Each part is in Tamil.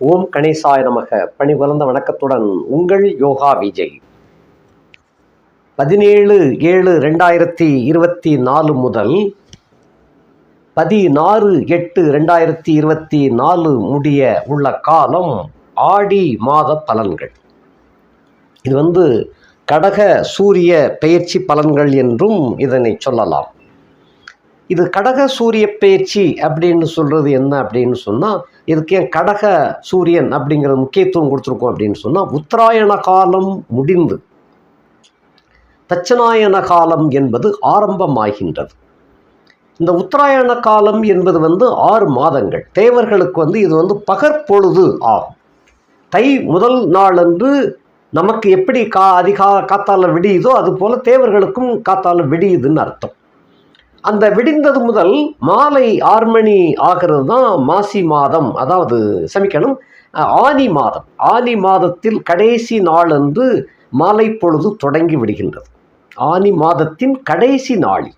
ஓம் கணேசாய நமக. பணி வளர்ந்த வணக்கத்துடன் உங்கள் யோகா விஜய். பதினேழு ஏழு ரெண்டாயிரத்தி இருபத்தி நாலு முதல் பதினாறு எட்டு ரெண்டாயிரத்தி இருபத்தி நாலு முடிய உள்ள காலம் ஆடி மாத பலன்கள். இது வந்து கடக சூரிய பெயர்ச்சி பலன்கள் என்றும் இதனை சொல்லலாம். இது கடக சூரிய பெயர்ச்சி அப்படின்னு சொல்கிறது என்ன அப்படின்னு சொன்னால் இதுக்கு ஏன் கடக சூரியன் அப்படிங்கிற முக்கியத்துவம் கொடுத்துருக்கோம் அப்படின்னு சொன்னால் உத்தராயண காலம் முடிந்து தட்சணாயன காலம் என்பது ஆரம்பமாகின்றது. இந்த உத்தராயண காலம் என்பது வந்து ஆறு மாதங்கள். தேவர்களுக்கு வந்து இது வந்து பகற்பொழுது ஆகும். தை முதல் நாளன்று நமக்கு எப்படி கா அதிகா காத்தால விடியுதோ அது போல் தேவர்களுக்கும் காத்தால விடியுதுன்னு அர்த்தம். அந்த விடிந்தது முதல் மாலை ஆறு மணி ஆகிறது தான் மாசி மாதம். அதாவது சமிக்கணும் ஆனி மாதம். ஆனி மாதத்தில் கடைசி நாளன்று மாலை பொழுது தொடங்கி விடுகின்றது. ஆனி மாதத்தின் கடைசி நாளில்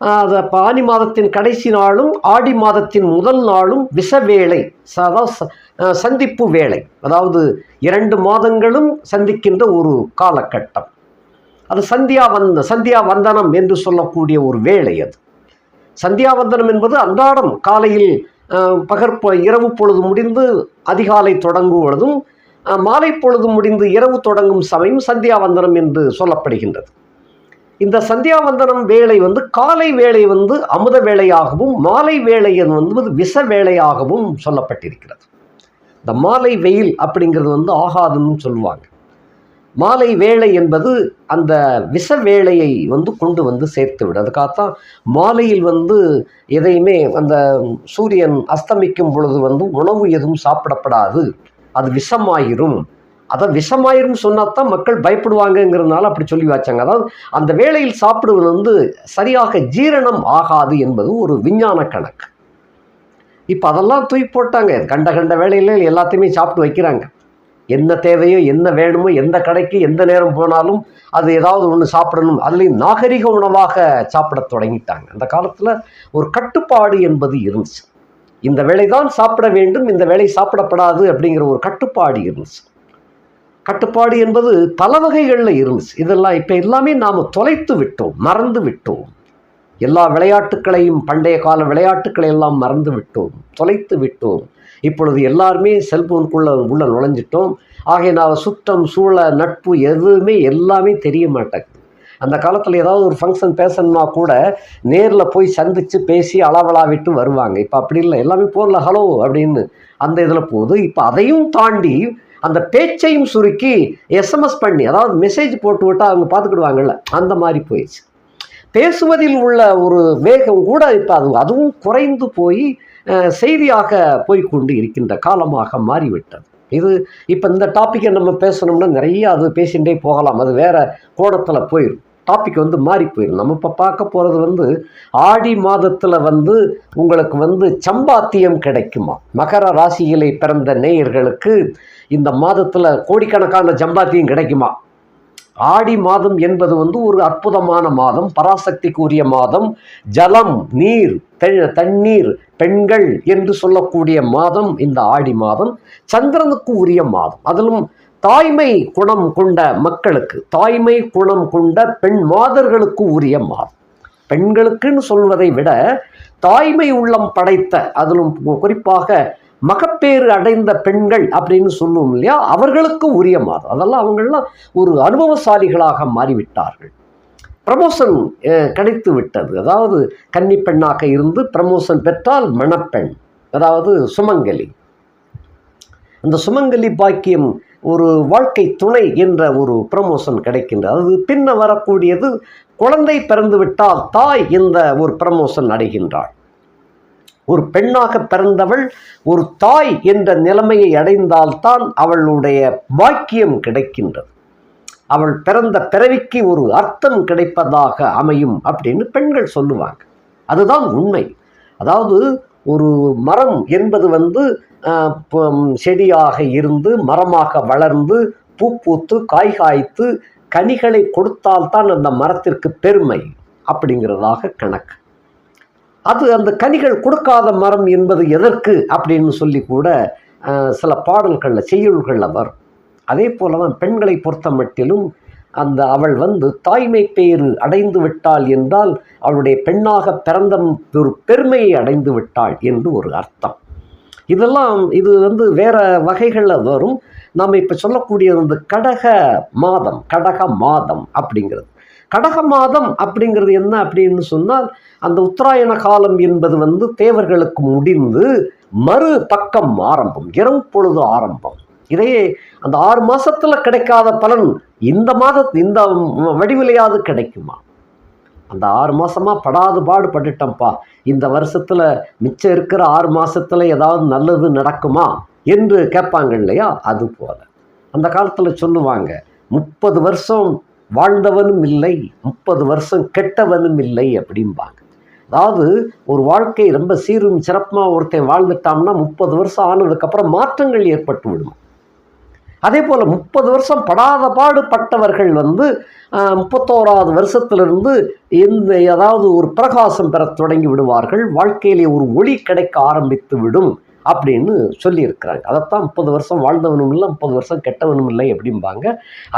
அது அப்போ ஆனி மாதத்தின் கடைசி நாளும் ஆடி மாதத்தின் முதல் நாளும் விஷவேளை அதாவது ச- சந்திப்பு வேளை. அதாவது இரண்டு மாதங்களும் சந்திக்கின்ற ஒரு காலகட்டம். அது சந்தியா வந்த சந்தியா வந்தனம் என்று சொல்லக்கூடிய ஒரு வேளை அது. சந்தியாவந்தனம் என்பது அன்றாடம் காலையில் பகற்ப இரவு பொழுது முடிந்து அதிகாலை தொடங்கும் பொழுதும் மாலை பொழுது முடிந்து இரவு தொடங்கும் சமயம் சந்தியாவந்தனம் என்று சொல்லப்படுகின்றது. இந்த சந்தியாவந்தனம் வேலை வந்து காலை வேலை வந்து அமுத வேலையாகவும் மாலை வேலை வந்து விஷ வேலையாகவும் சொல்லப்பட்டிருக்கிறது. இந்த மாலை வெயில் அப்படிங்கிறது வந்து ஆகாதுன்னு சொல்லுவாங்க. மாலை வேளை என்பது அந்த விஷ வேளையை வந்து கொண்டு வந்து சேர்த்து விடும். அதுக்காகத்தான் மாலையில் வந்து எதையுமே அந்த சூரியன் அஸ்தமிக்கும் பொழுது வந்து உணவு எதுவும் சாப்பிடப்படாது. அது விஷமாயிரும். அதை விஷமாயிரும் சொன்னாதான் மக்கள் பயப்படுவாங்கங்கிறதுனால அப்படி சொல்லி வச்சாங்க. அதாவது அந்த வேளையில் சாப்பிடுவது வந்து சரியாக ஜீரணம் ஆகாது என்பது ஒரு விஞ்ஞான கணக்கு. இப்போ அதெல்லாம் தூக்கி போட்டாங்க. கண்ட கண்ட வேலையில் எல்லாத்தையுமே சாப்பிட்டு வைக்கிறாங்க. என்ன தேவையோ என்ன வேணுமோ எந்த கடைக்கு எந்த நேரம் போனாலும் அது ஏதாவது ஒன்று சாப்பிடணும். அதுலேயும் நாகரிக உணவாக சாப்பிட தொடங்கிட்டாங்க. அந்த காலத்தில் ஒரு கட்டுப்பாடு என்பது இருந்துச்சு. இந்த வேலை தான் சாப்பிட வேண்டும் இந்த வேலை சாப்பிடப்படாது அப்படிங்கிற ஒரு கட்டுப்பாடு இருந்துச்சு. கட்டுப்பாடு என்பது பல வகைகளில் இருந்துச்சு. இதெல்லாம் இப்போ எல்லாமே நாம் தொலைத்து விட்டோம் மறந்து விட்டோம். எல்லா விளையாட்டுக்களையும் பண்டைய கால விளையாட்டுக்களை எல்லாம் மறந்து விட்டோம் தொலைத்து விட்டோம். இப்பொழுது எல்லாருமே செல்போனுக்குள்ள உள்ள நுழைஞ்சிட்டோம். ஆகையினால் சுத்தம் சூழ நட்பு எதுவுமே எல்லாமே தெரிய மாட்டேங்குது. அந்த காலத்தில் ஏதாவது ஒரு ஃபங்க்ஷன் பேசணும்னா கூட நேரில் போய் சந்தித்து பேசி அளவலாவிட்டு வருவாங்க. இப்போ அப்படி இல்லை. எல்லாமே போரில் ஹலோ அப்படின்னு அந்த இதில் போகுது. இப்போ அதையும் தாண்டி அந்த பேச்சையும் சுருக்கி எஸ்எம்எஸ் பண்ணி அதாவது மெசேஜ் போட்டு விட்டால் அவங்க பார்த்துக்கிடுவாங்கல்ல அந்த மாதிரி போயிடுச்சு. பேசுவதில் உள்ள ஒரு வேகம் கூட இப்போ அது அதுவும் குறைந்து போய் செய்தியாக போய்க்கொண்டு இருக்கின்ற காலமாக மாறிவிட்டது. இது இப்போ இந்த டாப்பிக்கை நம்ம பேசணும்னா நிறைய அது பேசிகிட்டே போகலாம். அது வேற கோணத்தில் போயிடும் டாபிக் வந்து மாறி போயிடும் நம்ம இப்போ பார்க்க போகிறது வந்து ஆடி மாதத்தில் வந்து உங்களுக்கு வந்து சம்பாத்தியம் கிடைக்குமா? மகர ராசியிலே பிறந்த நேயர்களுக்கு இந்த மாதத்தில் கோடிக்கணக்கான சம்பாத்தியம் கிடைக்குமா? ஆடி மாதம் என்பது வந்து ஒரு அற்புதமான மாதம் பராசக்திக்கு உரிய மாதம் ஜலம் நீர் தண்ணீர் பெண்கள் என்று சொல்லக்கூடிய மாதம் இந்த ஆடி மாதம் சந்திரனுக்கு உரிய மாதம். அதிலும் தாய்மை குணம் கொண்ட மக்களுக்கு தாய்மை குணம் கொண்ட பெண் மாதர்களுக்கு உரிய மாதம். பெண்களுக்குன்னு சொல்வதை விட தாய்மை உள்ளம் படைத்த அதிலும் குறிப்பாக மகப்பேறு அடைந்த பெண்கள் அப்படின்னு சொல்லுவோம் இல்லையா? அவர்களுக்கும் உரிய மாறும் அதெல்லாம் அவங்களெலாம் ஒரு அனுபவசாலிகளாக மாறிவிட்டார்கள். ப்ரமோஷன் கிடைத்து விட்டது. அதாவது கன்னி பெண்ணாக இருந்து ப்ரமோஷன் பெற்றால் மணப்பெண் அதாவது சுமங்கலி. அந்த சுமங்கலி பாக்கியம் ஒரு வாழ்க்கை துணை என்ற ஒரு ப்ரமோஷன் கிடைக்கின்றது. அது பின்ன வரக்கூடியது குழந்தை பிறந்து விட்டால் தாய் இந்த ஒரு ப்ரமோஷன் அடைகின்றாள். ஒரு பெண்ணாக பிறந்தவள் ஒரு தாய் என்ற நிலைமையை அடைந்தால்தான் அவளுடைய பாக்கியம் கிடைக்கின்றது. அவள் பிறந்த பிறவிக்கு ஒரு அர்த்தம் கிடைப்பதாக அமையும் அப்படின்னு பெண்கள் சொல்லுவாங்க. அதுதான் உண்மை. அதாவது ஒரு மரம் என்பது வந்து செடியாக இருந்து மரமாக வளர்ந்து பூ பூத்து காய் காய்த்து கனிகளை கொடுத்தால்தான் அந்த மரத்திற்கு பெருமை அப்படிங்கிறதாக கணக்கு. அது அந்த கனிகள் கொடுக்காத மரம் என்பது எதற்கு அப்படின்னு சொல்லி கூட சில பாடல்களில் செய்யுள்களில் வரும். அதே போல தான் பெண்களை பொறுத்த மட்டிலும் அந்த அவள் வந்து தாய்மை பேறு அடைந்து விட்டாள் என்றால் அவளுடைய பெண்ணாக பிறந்த ஒரு பெருமையை அடைந்து விட்டாள் என்று ஒரு அர்த்தம். இதெல்லாம் இது வந்து வேற வகைகளில் வரும். நாம் இப்போ சொல்லக்கூடிய அந்த கடக மாதம் கடக மாதம் அப்படிங்கிறது. கடக மாதம் அப்படிங்கிறது என்ன அப்படின்னு சொன்னால் அந்த உத்தராயண காலம் என்பது வந்து தேவர்களுக்கு முடிந்து மறு பக்கம் ஆரம்பம் இரவு பொழுது ஆரம்பம். இதையே அந்த ஆறு மாதத்தில் கிடைக்காத பலன் இந்த மாத இந்த வடிவிலையாவது கிடைக்குமா? அந்த ஆறு மாதமாக படாது பாடு பட்டுட்டோம்ப்பா இந்த வருஷத்தில் மிச்சம் இருக்கிற ஆறு மாதத்தில் ஏதாவது நல்லது நடக்குமா என்று கேட்பாங்க இல்லையா? அது போல. அந்த காலத்தில் சொல்லுவாங்க முப்பது வருஷம் வாழ்ந்தவனும் இல்லை முப்பது வருஷம் கெட்டவனும் இல்லை அப்படிம்பாங்க. அதாவது ஒரு வாழ்க்கை ரொம்ப சீரும் சிறப்பாக ஒருத்தன் வாழ்ந்துட்டான்னா முப்பது வருஷம் ஆனதுக்கப்புறம் மாற்றங்கள் ஏற்பட்டு விடும். அதே போல் முப்பது வருஷம் படாத பாடு பட்டவர்கள் வந்து முப்பத்தோராவது வருஷத்திலிருந்து எந்த ஏதாவது ஒரு பிரகாசம் பெற தொடங்கி விடுவார்கள். வாழ்க்கையிலே ஒரு ஒளி கிடைக்க ஆரம்பித்து விடும். அப்படின்னு சொல்லியிருக்கிறாங்க. அதைத்தான் முப்பது வருஷம் வாழ்ந்தவனும் இல்லை முப்பது வருஷம் கெட்டவனும் இல்லை அப்படிம்பாங்க.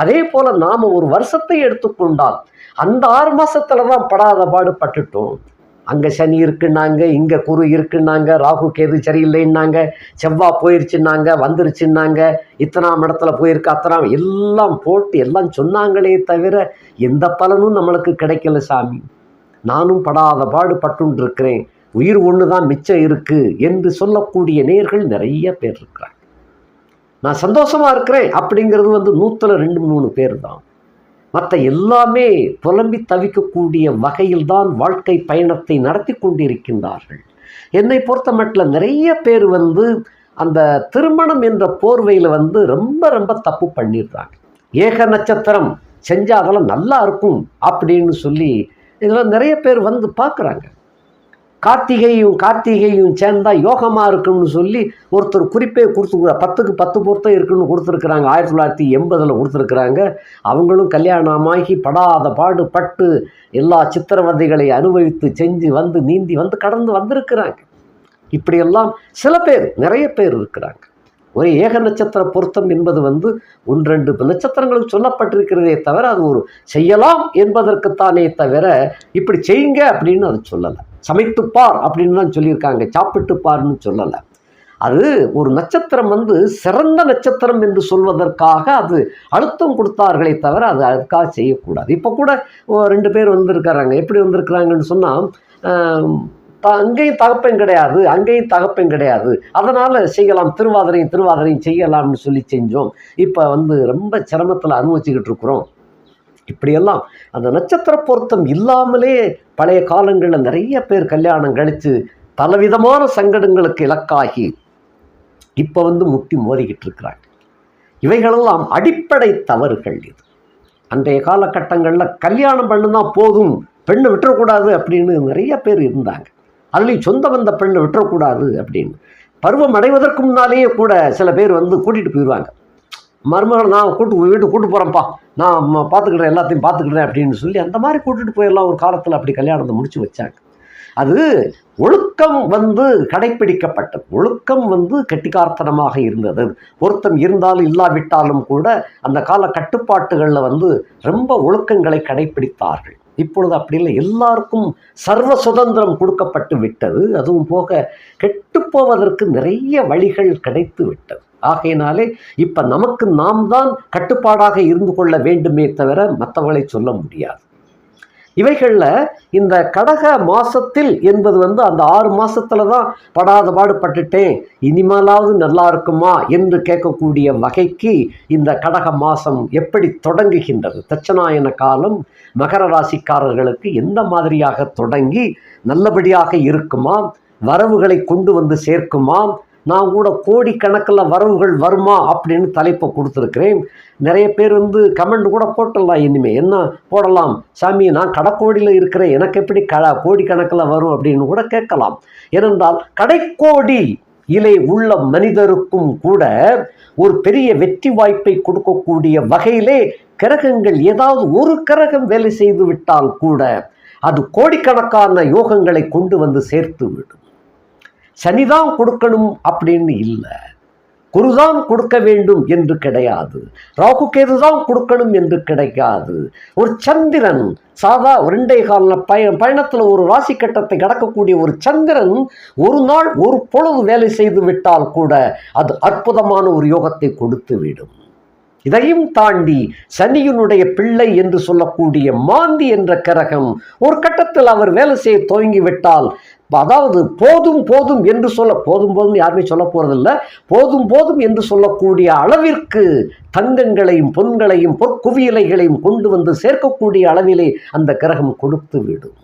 அதே போல் நாம் ஒரு வருஷத்தை எடுத்துக்கொண்டால் அந்த ஆறு மாதத்தில் தான் படாத பாடு பட்டுட்டோம். அங்கே சனி இருக்குன்னாங்க இங்கே குரு இருக்குன்னாங்க ராகு கேது சரியில்லைன்னாங்க செவ்வாய் போயிருச்சுன்னாங்க வந்துருச்சுன்னாங்க இத்தனாம் இடத்துல போயிருக்கு அத்தனாம் எல்லாம் போட்டு எல்லாம் சொன்னாங்களே தவிர எந்த பலனும் நம்மளுக்கு கிடைக்கல சாமி. நானும் படாத பாடு பட்டுன்னு இருக்கிறேன் உயிர் ஒன்று தான் மிச்சம் இருக்குது என்று சொல்லக்கூடிய நேர்கள் நிறைய பேர் இருக்கிறாங்க. நான் சந்தோஷமாக இருக்கிறேன் அப்படிங்கிறது வந்து நூற்றில் ரெண்டு மூணு பேர் தான் மற்ற எல்லாமே புலம்பி தவிக்கக்கூடிய வகையில் தான் வாழ்க்கை பயணத்தை நடத்தி கொண்டிருக்கின்றார்கள். என்னை பொறுத்த மட்டில் நிறைய பேர் வந்து அந்த திருமணம் என்ற போர்வையில் வந்து ரொம்ப ரொம்ப தப்பு பண்ணிடுறாங்க. ஏக நட்சத்திரம் செஞ்சால் அதெல்லாம் நல்லா இருக்கும் அப்படின்னு சொல்லி இதெல்லாம் நிறைய பேர் வந்து பார்க்குறாங்க கார்த்திகையும் கார்த்திகையும் சேர்ந்தால் யோகமாக இருக்குன்னு சொல்லி ஒருத்தர் குறிப்பே கொடுத்து பத்துக்கு பத்து பொருத்தம் இருக்குன்னு கொடுத்துருக்குறாங்க. ஆயிரத்தி தொள்ளாயிரத்தி எண்பதில் கொடுத்துருக்குறாங்க. அவங்களும் கல்யாணமாகி படாத பாடு பட்டு எல்லா சித்திரவதைகளை அனுபவித்து செஞ்சு வந்து நீந்தி வந்து கடந்து வந்திருக்கிறாங்க. இப்படியெல்லாம் சில பேர் நிறைய பேர் இருக்கிறாங்க. ஒரு ஏக நட்சத்திர பொருத்தம் என்பது வந்து ஒன்று ரெண்டு நட்சத்திரங்களுக்கு சொல்லப்பட்டிருக்கிறதே தவிர அது ஒரு செய்யலாம் என்பதற்குத்தானே தவிர இப்படி செய்யுங்க அப்படின்னு அது சொல்லலை. சமைத்துப்பார் அப்படின்னு தான் சொல்லியிருக்காங்க. சாப்பிட்டுப்பார்னு சொல்லலை. அது ஒரு நட்சத்திரம் வந்து சிறந்த நட்சத்திரம் என்று சொல்வதற்காக அது அழுத்தம் கொடுத்தார்களே தவிர அது அதுக்காக செய்யக்கூடாது. இப்போ கூட ஓ, ரெண்டு பேர் வந்திருக்கிறாங்க. எப்படி வந்திருக்கிறாங்கன்னு சொன்னால் த அங்கேயும் தகப்பன் கிடையாது அங்கேயும் தகப்பன் கிடையாது. அதனால் செய்யலாம் திருவாதிரையும் திருவாதிரையும் செய்யலாம்னு சொல்லி செஞ்சோம். இப்போ வந்து ரொம்ப சிரமத்தில் அனுபவிச்சுக்கிட்டு இருக்கிறோம். இப்படியெல்லாம் அந்த நட்சத்திர பொருத்தம் இல்லாமலே பழைய காலங்களில் நிறைய பேர் கல்யாணம் கழித்து பலவிதமான சங்கடங்களுக்கு இலக்காகி இப்போ வந்து முட்டி மோதிக்கிட்டு இருக்கிறாங்க. இவைகளெல்லாம் அடிப்படை தவறுகள் இது. அன்றைய காலகட்டங்களில் கல்யாணம் பண்ணுனா போதும் பெண்ணை விட்டுறக்கூடாது அப்படின்னு நிறைய பேர் இருந்தாங்க. அதுலேயும் சொந்த வந்த பெண்ணை விட்டுறக்கூடாது அப்படின்னு. பருவம் அடைவதற்கு முன்னாலேயே கூட சில பேர் வந்து கூட்டிகிட்டு போயிடுவாங்க மருமகளை நான் கூட்டு வீட்டுக்கு கூட்டு போகிறேன்ப்பா நான் பார்த்துக்கிறேன் எல்லாத்தையும் பார்த்துக்கிறேன் அப்படின்னு சொல்லி அந்த மாதிரி கூட்டிகிட்டு போயிடலாம். ஒரு காலத்தில் அப்படி கல்யாணத்தை முடிச்சு வச்சாங்க. அது ஒழுக்கம் வந்து கடைப்பிடிக்கப்பட்டது. ஒழுக்கம் வந்து கெட்டிக்காரத்தனமாக இருந்தது. பொருத்தம் இருந்தாலும் இல்லாவிட்டாலும் கூட அந்த கால கட்டுப்பாட்டுகளில் வந்து ரொம்ப ஒழுக்கங்களை கடைப்பிடித்தார்கள். இப்பொழுது அப்படி இல்லை. எல்லாருக்கும் சர்வ சுதந்திரம் கொடுக்கப்பட்டு விட்டது. அதுவும் போக கெட்டுப்போவதற்கு நிறைய வழிகள் கிடைத்து விட்டது. ஆகையினாலே இப்போ நமக்கு நாம் தான் கட்டுப்பாடாக இருந்து கொள்ள வேண்டுமே தவிர மற்றவர்களை சொல்ல முடியாது. இவைகளில் இந்த கடக மாசத்தில் என்பது வந்து அந்த ஆறு மாசத்துல தான் படாத பாடுபட்டுட்டேன் இனிமேலாவது நல்லா இருக்குமா என்று கேட்கக்கூடிய வகைக்கு இந்த கடக மாசம் எப்படி தொடங்குகின்றது? தட்சநாயன காலம் மகர ராசிக்காரர்களுக்கு எந்த மாதிரியாக தொடங்கி நல்லபடியாக இருக்குமா? வரவுகளை கொண்டு வந்து சேர்க்குமா? நான் கூட கோடிக்கணக்கில் வரவுகள் வருமா அப்படின்னு தலைப்பை கொடுத்துருக்கிறேன். நிறைய பேர் வந்து கமெண்ட் கூட போட்டலாம் இனிமேல் என்ன போடலாம்? சாமி நான் கடைக்கோடியில் இருக்கிறேன். எனக்கு எப்படி க கோடிக்கணக்கில் வரும் அப்படின்னு கூட கேட்கலாம். ஏனென்றால் கடைக்கோடி இலை உள்ள மனிதருக்கும் கூட ஒரு பெரிய வெற்றி வாய்ப்பை கொடுக்கக்கூடிய வகையிலே கிரகங்கள் ஏதாவது ஒரு கிரகம் வேலை செய்து விட்டால் கூட அது கோடிக்கணக்கான யோகங்களை கொண்டு வந்து சேர்த்து விடும். சனிதான் கொடுக்கணும் அப்படின்னு இல்லை. குருதான் கொடுக்க வேண்டும் என்று கிடையாது. ராகு கேது தான் கொடுக்கணும் என்று கிடைக்காது. ஒரு சந்திரன் சாதா ரெண்டே கால பய பயணத்தில் ஒரு ராசி கட்டத்தை கடக்கக்கூடிய ஒரு சந்திரன் ஒரு நாள் ஒரு பொழுது வேலை செய்து விட்டால் கூட அது அற்புதமான ஒரு யோகத்தை கொடுத்து விடும். இதையும் தாண்டி சனியினுடைய பிள்ளை என்று சொல்லக்கூடிய மாந்தி என்ற கரகம் ஒரு கட்டத்தில் அவர் வேலை செய்ய துவங்கி விட்டால் அதாவது போதும் போதும் என்று சொல்ல போதும் போதும் யாருமே சொல்ல போகிறதில்ல போதும் போதும் என்று சொல்லக்கூடிய அளவிற்கு தங்கங்களையும் பொன்களையும் பொற்குவியலைகளையும் கொண்டு வந்து சேர்க்கக்கூடிய அளவிலே அந்த கிரகம் கொடுத்து விடும்.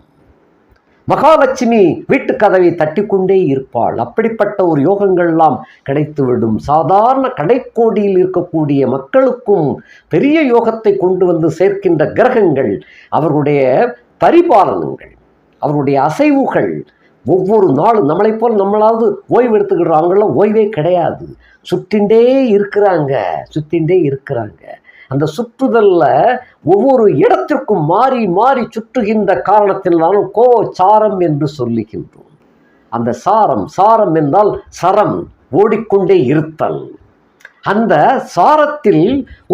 மகாலட்சுமி வீட்டு கதவை தட்டிக்கொண்டே இருப்பாள். அப்படிப்பட்ட ஒரு யோகங்கள்லாம் கிடைத்துவிடும். சாதாரண கடைக்கோடியில் இருக்கக்கூடிய மக்களுக்கும் பெரிய யோகத்தை கொண்டு வந்து சேர்க்கின்ற கிரகங்கள் அவர்களுடைய பரிபாலனங்கள் அவருடைய அசைவுகள் ஒவ்வொரு நாளும் நம்மளை போல் நம்மளாவது ஓய்வு எடுத்துக்கிடுறாங்களாம் ஓய்வே கிடையாது. சுற்றிண்டே இருக்கிறாங்க சுற்றிண்டே இருக்கிறாங்க. அந்த சுற்றுதலில் ஒவ்வொரு இடத்திற்கும் மாறி மாறி சுற்றுகின்ற காரணத்தினாலும் கோ சாரம் என்று சொல்லுகின்றோம். அந்த சாரம் சாரம் என்றால் சரம் ஓடிக்கொண்டே இருத்தல். அந்த சாரத்தில்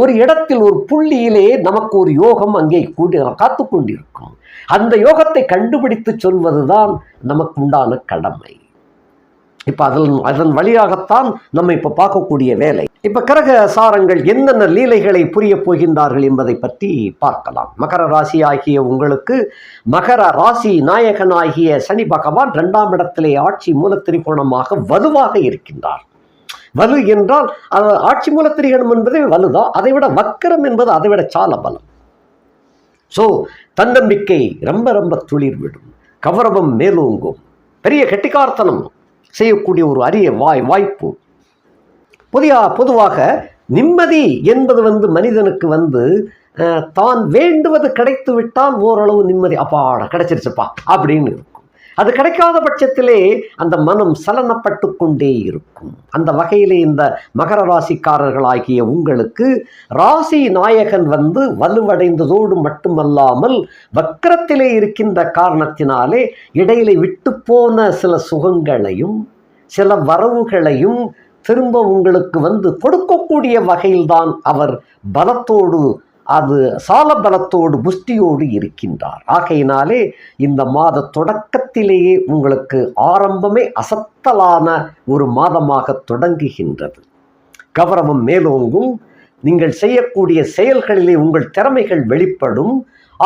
ஒரு இடத்தில் ஒரு புள்ளியிலே நமக்கு ஒரு யோகம் அங்கே கூடி காத்து கொண்டிருக்கும் அந்த யோகத்தை கண்டுபிடித்து சொல்வதுதான் நமக்கு உண்டான கடமை. இப்போ அதன் அதன் வழியாகத்தான் நம்ம இப்போ பார்க்கக்கூடிய வேலை. இப்போ கிரக சாரங்கள் என்னென்ன லீலைகளை புரிய போகின்றார்கள் என்பதை பற்றி பார்க்கலாம். மகர ராசி ஆகிய உங்களுக்கு மகர ராசி நாயகனாகிய சனி பகவான் இரண்டாம் இடத்திலே ஆட்சி மூலத்திரிகோணமாக வலுவாக இருக்கின்றார். வலு என்றால் ஆட்சி மூலத்திரிகோணம் என்பதே வலுதான். அதை விட வக்கரம் என்பது அதை விட சால பலம் ஸோ தன்னம்பிக்கை ரொம்ப ரொம்ப துளிர் விடும் கௌரவம் மேலோங்கும். பெரிய கெட்டிக்கார்த்தனம் செய்யக்கூடிய ஒரு அரிய வாய் வாய்ப்பு. புதிய பொதுவாக நிம்மதி என்பது வந்து மனிதனுக்கு வந்து அஹ், தான் வேண்டுவது கிடைத்து விட்டால் ஓரளவு நிம்மதி. அப்பாடா கிடைச்சிருச்சுப்பா அப்படின்னு அது கிடைக்காத பட்சத்திலே அந்த மனம் சலனப்பட்டு கொண்டே இருக்கும். அந்த வகையிலே இந்த மகர ராசிக்காரர்களாகிய உங்களுக்கு ராசி நாயகன் வந்து வலுவடைந்ததோடு மட்டுமல்லாமல் வக்கரத்திலே இருக்கின்ற காரணத்தினாலே இடையிலே விட்டு போன சில சுகங்களையும் சில வரவுகளையும் திரும்ப உங்களுக்கு வந்து கொடுக்கக்கூடிய வகையில்தான் அவர் பலத்தோடு அது சாலபலத்தோடு புஷ்டியோடு இருக்கின்றார். ஆகையினாலே இந்த மாத தொடக்கத்திலேயே உங்களுக்கு ஆரம்பமே அசத்தலான ஒரு மாதமாக தொடங்குகின்றது. கௌரவம் மேலோங்கும். நீங்கள் செய்யக்கூடிய செயல்களிலே உங்கள் திறமைகள் வெளிப்படும்.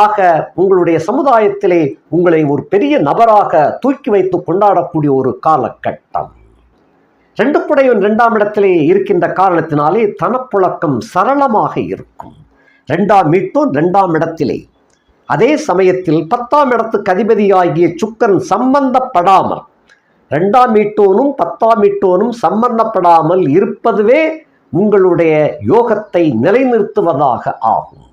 ஆக உங்களுடைய சமுதாயத்திலே உங்களை ஒரு பெரிய நபராக தூக்கி வைத்து கொண்டாடக்கூடிய ஒரு காலகட்டம். ரெண்டு குடையவன் இரண்டாம் இடத்திலே இருக்கின்ற காரணத்தினாலே தனப்புழக்கம் சரளமாக இருக்கும். ரெண்டாம் மீட்டும் ரெண்டாம் இடத்திலே. அதே சமயத்தில் பத்தாம் இடத்துக்கு அதிபதியாகிய சுக்கரன் சம்பந்தப்படாமல் ரெண்டாம் மீட்டோனும் பத்தாம் மீட்டோனும் சம்பந்தப்படாமல் இருப்பதுவே உங்களுடைய யோகத்தை நிலைநிறுத்துவதாக ஆகும்.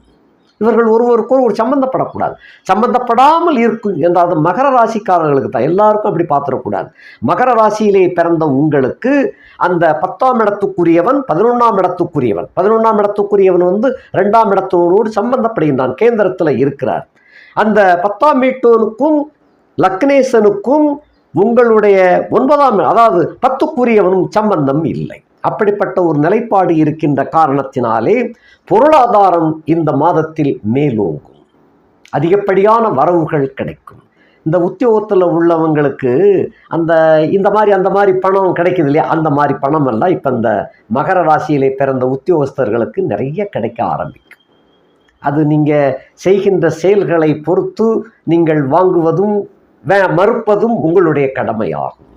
இவர்கள் ஒருவருக்கொரு ஒரு சம்பந்தப்படக்கூடாது. சம்பந்தப்படாமல் இருக்கும் என்றால் அது மகர ராசிக்காரர்களுக்கு தான். எல்லாருக்கும் அப்படி பார்த்துடக்கூடாது. மகர ராசியிலே பிறந்த உங்களுக்கு அந்த பத்தாம் இடத்துக்குரியவன் பதினொன்றாம் இடத்துக்குரியவன். பதினொன்றாம் இடத்துக்குரியவன் வந்து ரெண்டாம் இடத்தோடு சம்பந்தப்படுகின்றான். கேந்திரத்தில் இருக்கிறார். அந்த பத்தாம் வீட்டோனுக்கும் லக்னேசனுக்கும் உங்களுடைய ஒன்பதாம் அதாவது பத்துக்குரியவனும் சம்பந்தம் இல்லை. அப்படிப்பட்ட ஒரு நிலைப்பாடு இருக்கின்ற காரணத்தினாலே பொருளாதாரம் இந்த மாதத்தில் மேலோங்கும். அதிகப்படியான வரவுகள் கிடைக்கும். இந்த உத்தியோகத்தில் உள்ளவங்களுக்கு அந்த இந்த மாதிரி அந்த மாதிரி பணம் கிடைக்குது இல்லையா? அந்த மாதிரி பணம் எல்லாம் இப்போ இந்த மகர ராசியிலே பிறந்த உத்தியோகஸ்தர்களுக்கு நிறைய கிடைக்க ஆரம்பிக்கும். அது நீங்கள் செய்கின்ற செயல்களை பொறுத்து நீங்கள் வாங்குவதும் வே மறுப்பதும் உங்களுடைய கடமையாகும்.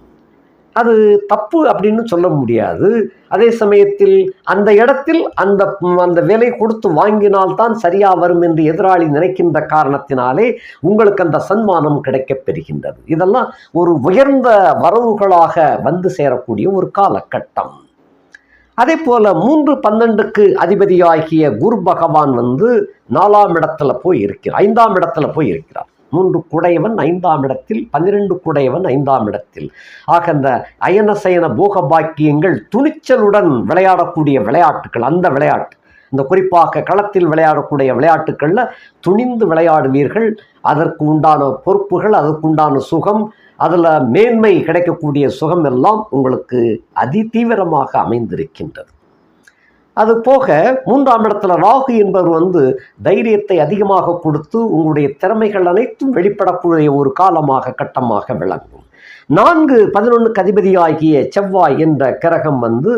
அது தப்பு அப்படின்னு சொல்ல முடியாது. அதே சமயத்தில் அந்த இடத்தில் அந்த அந்த விலை கொடுத்து வாங்கினால்தான் சரியாக வரும் என்று எதிராளி நினைக்கின்ற காரணத்தினாலே உங்களுக்கு அந்த சன்மானம் கிடைக்கப் பெறுகின்றது இதெல்லாம் ஒரு உயர்ந்த வரவுகளாக வந்து சேரக்கூடிய ஒரு காலகட்டம். அதே போல் மூன்று பன்னெண்டுக்கு அதிபதியாகிய குரு பகவான் வந்து நாலாம் இடத்துல போய் இருக்கிறார் ஐந்தாம் இடத்துல போய் இருக்கிறார் மூன்று குடையவன் ஐந்தாம் இடத்தில் பன்னிரண்டு குடையவன் ஐந்தாம் இடத்தில். ஆக அந்த அயனசயன போக பாக்கியங்கள் துணிச்சலுடன் விளையாடக்கூடிய விளையாட்டுகள் அந்த விளையாட்டு இந்த குறிப்பாக களத்தில் விளையாடக்கூடிய விளையாட்டுகளில் துணிந்து விளையாடுவீர்கள். அதற்கு உண்டான பொறுப்புகள் அதற்குண்டான சுகம் அதில் மேன்மை கிடைக்கக்கூடிய சுகம் எல்லாம் உங்களுக்கு அதி தீவிரமாக அமைந்திருக்கின்றது. அது போக மூன்றாம் இடத்துல ராகு என்பவர் வந்து தைரியத்தை அதிகமாக கொடுத்து உங்களுடைய திறமைகள் அனைத்தும் வெளிப்படக்கூடிய ஒரு காலமாக கட்டமாக விளங்கும். நான்கு பதினொன்றுக்கு அதிபதியாகிய செவ்வாய் என்ற கிரகம் வந்து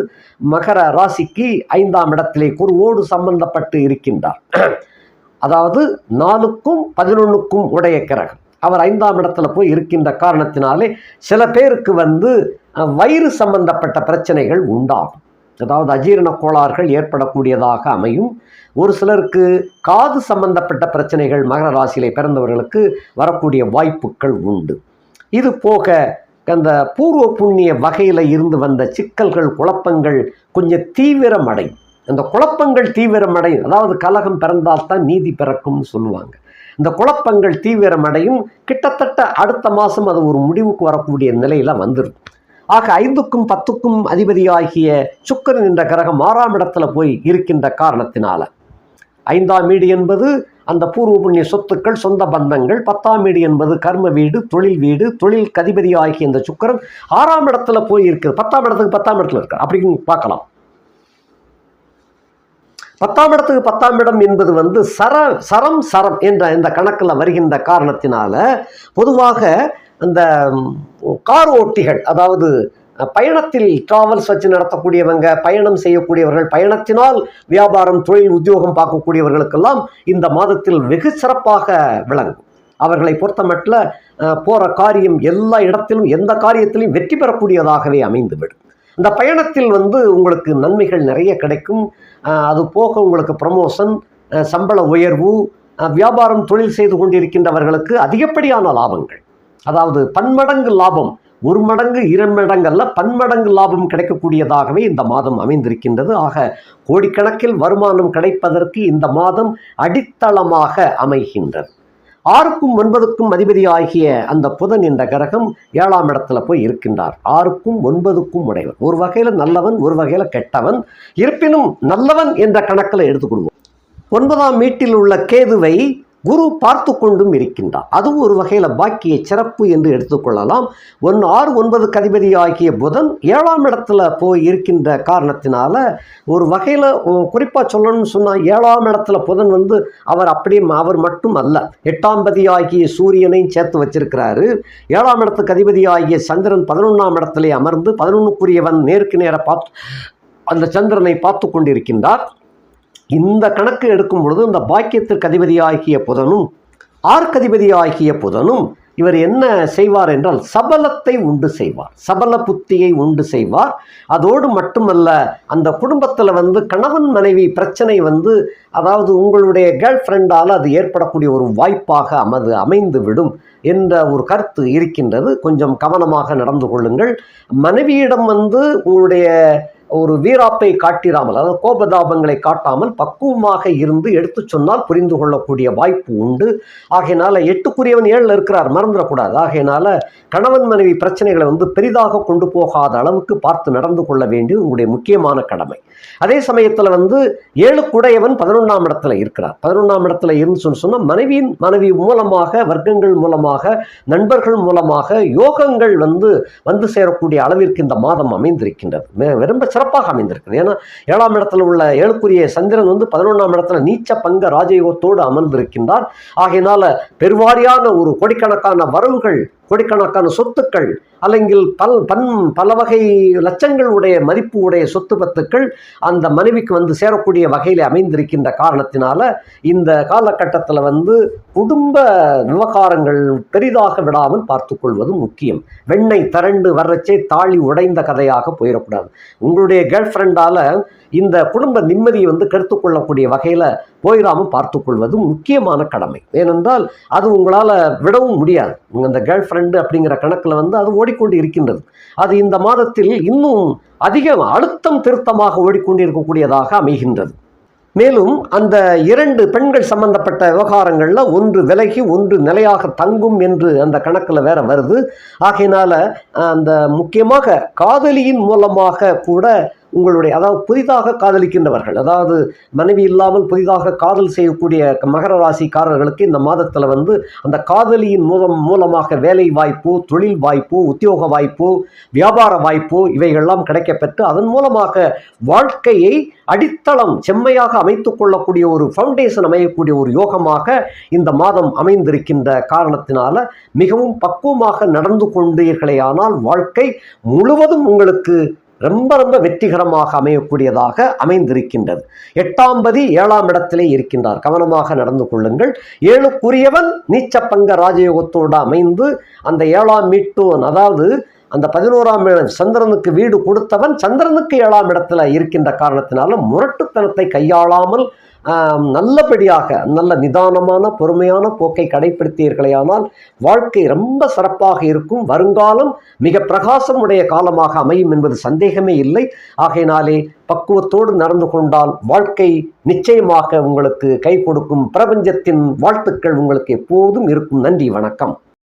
மகர ராசிக்கு ஐந்தாம் இடத்திலே குருவோடு சம்பந்தப்பட்டு இருக்கின்றார். அதாவது நாலுக்கும் பதினொன்றுக்கும் உடைய கிரகம். அவர் ஐந்தாம் இடத்துல போய் இருக்கின்ற காரணத்தினாலே சில பேருக்கு வந்து வயிறு சம்பந்தப்பட்ட பிரச்சனைகள் உண்டாகும். அதாவது அஜீரண கோளாறுகள் ஏற்படக்கூடியதாக அமையும். ஒரு சிலருக்கு காது சம்பந்தப்பட்ட பிரச்சனைகள் மகர ராசியிலே பிறந்தவர்களுக்கு வரக்கூடிய வாய்ப்புகள் உண்டு. இது போக அந்த பூர்வ புண்ணிய வகையில் இருந்து வந்த சிக்கல்கள் குழப்பங்கள் கொஞ்சம் தீவிரமடையும். அந்த குழப்பங்கள் தீவிரமடையும். அதாவது கலகம் பிறந்தால்தான் நீதி பிறக்கும்னு சொல்லுவாங்க. இந்த குழப்பங்கள் தீவிரமடையும். கிட்டத்தட்ட அடுத்த மாதம் அது ஒரு முடிவுக்கு வரக்கூடிய நிலையில் வந்துடும் ஆக ஐந்துக்கும் பத்துக்கும் அதிபதியாகிய சுக்கரன் என்ற கிரகம் ஆறாம் இடத்துல போய் இருக்கின்ற காரணத்தினால. ஐந்தாம் வீடு என்பது அந்த பூர்வ புண்ணிய சொத்துக்கள் சொந்த பந்தங்கள். பத்தாம் வீடு என்பது கர்ம வீடு தொழில் வீடு தொழில் கதிபதி ஆகிய இந்த சுக்கரன் ஆறாம் இடத்துல போய் இருக்குது பத்தாம் இடத்துக்கு பத்தாம் இடத்துல இருக்கு அப்படின்னு பார்க்கலாம். பத்தாம் இடத்துக்கு பத்தாம் இடம் என்பது வந்து சர சரம் சரம் என்ற இந்த கணக்கில் வருகின்ற காரணத்தினால பொதுவாக அந்த கார் ஓட்டிகள் அதாவது பயணத்தில் டிராவல்ஸ் வச்சு நடத்தக்கூடியவங்க பயணம் செய்யக்கூடியவர்கள் பயணத்தினால் வியாபாரம் தொழில் உத்தியோகம் பார்க்கக்கூடியவர்களுக்கெல்லாம் இந்த மாதத்தில் வெகு சிறப்பாக விளங்கும். அவர்களை பொறுத்தமட்டில் போகிற காரியம் எல்லா இடத்திலும் எந்த காரியத்திலும் வெற்றி பெறக்கூடியதாகவே அமைந்துவிடும். இந்த பயணத்தில் வந்து உங்களுக்கு நன்மைகள் நிறைய கிடைக்கும். அது போக உங்களுக்கு ப்ரமோஷன் சம்பள உயர்வு வியாபாரம் தொழில் செய்து கொண்டிருக்கின்றவர்களுக்கு அதிகப்படியான லாபங்கள். அதாவது பன்மடங்கு லாபம் ஒரு மடங்கு இருமடங்கல்ல பன்மடங்கு லாபம் கிடைக்கக்கூடியதாகவே இந்த மாதம் அமைந்திருக்கின்றது. ஆக கோடிக்கணக்கில் வருமானம் கிடைப்பதற்கு இந்த மாதம் அடித்தளமாக அமைகின்றது. ஆறுக்கும் ஒன்பதுக்கும் அதிபதி ஆகிய அந்த புதன் என்ற கிரகம் ஏழாம் இடத்துல போய் இருக்கின்றார். ஆறுக்கும் ஒன்பதுக்கும் உடையவன். ஒரு வகையில் நல்லவன் ஒரு வகையில் கெட்டவன். இருப்பினும் நல்லவன் என்ற கணக்கில் எடுத்துக்கொள்வோம் ஒன்பதாம் வீட்டில் உள்ள கேதுவை குரு பார்த்து கொண்டும் இருக்கின்றார். அதுவும் ஒரு வகையில் பாக்கிய சிறப்பு என்று எடுத்துக்கொள்ளலாம் ஒன்று ஆறு ஒன்பது கதிபதி ஆகிய புதன் ஏழாம் இடத்துல போய் இருக்கின்ற காரணத்தினால ஒரு வகையில் குறிப்பாக சொல்லணும்னு சொன்னால் ஏழாம் இடத்துல புதன் வந்து அவர் அப்படியே அவர் மட்டும் அல்ல. எட்டாம் பதி ஆகிய சூரியனையும் சேர்த்து வச்சிருக்கிறாரு. ஏழாம் இடத்துக்கு அதிபதி ஆகிய சந்திரன் பதினொன்றாம் இடத்திலே அமர்ந்து பதினொன்றுக்குரியவன் நேருக்கு நேர பார்த்து அந்த சந்திரனை பார்த்து கொண்டிருக்கின்றார். இந்த கணக்கு எடுக்கும் பொழுது இந்த பாக்கியத்திற்கு அதிபதியாகிய புதனும் ஆர்க்கதிபதியாகிய புதனும் இவர் என்ன செய்வார் என்றால் சபலத்தை உண்டு செய்வார். சபல புத்தியை உண்டு செய்வார். அதோடு மட்டுமல்ல அந்த குடும்பத்தில் வந்து கணவன் மனைவி பிரச்சனை வந்து அதாவது உங்களுடைய கேர்ள் ஃப்ரெண்டால் அது ஏற்படக்கூடிய ஒரு வாய்ப்பாக அமது அமைந்து விடும் என்ற ஒரு கருத்து இருக்கின்றது. கொஞ்சம் கவனமாக நடந்து கொள்ளுங்கள். மனைவியிடம் வந்து உங்களுடைய ஒரு வீராப்பை காட்டிராமல் அதாவது கோபதாபங்களை காட்டாமல் பக்குவமாக இருந்து எடுத்து சொன்னால் புரிந்து கொள்ளக்கூடிய வாய்ப்பு உண்டு. ஆகையினால எட்டுக்குரியவன் ஏழில் இருக்கிறார் மறந்துடக்கூடாது. ஆகையினால கணவன் மனைவி பிரச்சனைகளை வந்து பெரிதாக கொண்டு போகாத அளவுக்கு பார்த்து நடந்து கொள்ள வேண்டியது உங்களுடைய முக்கியமான கடமை. அதே சமயத்தில் வந்து ஏழுக்குடையவன் பதினொன்றாம் இடத்துல இருக்கிறார். பதினொன்றாம் இடத்துல இருந்து சொன்ன சொன்னால் மனைவியின் மனைவி மூலமாக வர்க்கங்கள் மூலமாக நண்பர்கள் மூலமாக யோகங்கள் வந்து வந்து சேரக்கூடிய அளவிற்கு இந்த மாதம் அமைந்திருக்கின்றது. விரும்ப சிறப்பாக அமைந்திருக்கிறது. ஏன்னா ஏழாம் இடத்துல உள்ள ஏழுக்குரிய சந்திரன் வந்து பதினொன்றாம் இடத்துல நீச்ச பங்க ராஜயோகத்தோடு அமர்ந்திருக்கின்றார். ஆகையினால பெருவாரியான ஒரு கோடிக்கணக்கான வரவுகள் கோடிக்கணக்கான சொத்துக்கள் அல்லங்கில் பல் பன் பல வகை லட்சங்கள் உடைய மதிப்பு உடைய சொத்து பத்துக்கள் அந்த மனைவிக்கு வந்து சேரக்கூடிய வகையில் அமைந்திருக்கின்ற காரணத்தினால இந்த காலகட்டத்தில் வந்து குடும்ப விவகாரங்கள் பெரிதாக விடாமல் பார்த்துக்கொள்வது முக்கியம். வெண்ணெய் திரண்டு வர்றச்சே தாழி உடைந்த கதையாக போயிடக்கூடாது. உங்களுடைய கேர்ள் ஃப்ரெண்டால் இந்த குடும்ப நிம்மதியை வந்து கெடுத்துக்கொள்ளக்கூடிய வகையில் போயிடாமல் பார்த்துக்கொள்வது முக்கியமான கடமை. ஏனென்றால் அது உங்களால் விடவும் முடியாது. உங்கள் அந்த கேர்ள் ஃப்ரெண்டு அப்படிங்கிற கணக்கில் வந்து அது ஓடிக்கொண்டு இருக்கின்றது. அது இந்த மாதத்தில் இன்னும் அதிக அழுத்தம் திருத்தமாக ஓடிக்கொண்டு இருக்கக்கூடியதாக அமைகின்றது. மேலும் அந்த இரண்டு பெண்கள் சம்பந்தப்பட்ட விவகாரங்களில் ஒன்று விலகி ஒன்று நிலையாக தங்கும் என்று அந்த கணக்கில் வேற வருது. ஆகையினால அந்த முக்கியமாக காதலியின் மூலமாக கூட உங்களுடைய அதாவது புதிதாக காதலிக்கின்றவர்கள் அதாவது மனைவி இல்லாமல் புதிதாக காதல் செய்யக்கூடிய மகர ராசிக்காரர்களுக்கு இந்த மாதத்தில் வந்து அந்த காதலியின் மூலம் மூலமாக வேலை வாய்ப்பு தொழில் வாய்ப்பு உத்தியோக வாய்ப்பு வியாபார வாய்ப்பு இவைகள்லாம் கிடைக்கப்பெற்று அதன் மூலமாக வாழ்க்கையை அடித்தளம் செம்மையாக அமைத்து கொள்ளக்கூடிய ஒரு ஃபவுண்டேஷன் அமையக்கூடிய ஒரு யோகமாக இந்த மாதம் அமைந்திருக்கின்ற காரணத்தினால மிகவும் பக்குவமாக நடந்து கொண்டீர்களே ஆனால் வாழ்க்கை முழுவதும் உங்களுக்கு ரொம்ப ரொம்ப வெற்றிகரமாக அமையக்கூடியதாக அமைந்திருக்கின்றது. எட்டாம் பதி ஏழாம் இடத்திலே இருக்கின்றார். கவனமாக நடந்து கொள்ளுங்கள். ஏழுக்குரியவன் நீச்சப்பங்க ராஜயோகத்தோடு அமைந்து அந்த ஏழாம் மீட்டுவன் அதாவது அந்த பதினோராம் இடம் சந்திரனுக்கு வீடு கொடுத்தவன் சந்திரனுக்கு ஏழாம் இடத்துல இருக்கின்ற காரணத்தினாலும் முரட்டுத்தனத்தை கையாளாமல் நல்லபடியாக நல்ல நிதானமான பொறுமையான போக்கை கடைபிடித்தீர்களேயானால் வாழ்க்கை ரொம்ப சிறப்பாக இருக்கும். வருங்காலம் மிக பிரகாசம் உடைய காலமாக அமையும் என்பது சந்தேகமே இல்லை. ஆகையினாலே பக்குவத்தோடு நடந்து கொண்டால் வாழ்க்கை நிச்சயமாக உங்களுக்கு கை கொடுக்கும். பிரபஞ்சத்தின் வாழ்த்துக்கள் உங்களுக்கு எப்போதும் இருக்கும். நன்றி வணக்கம்.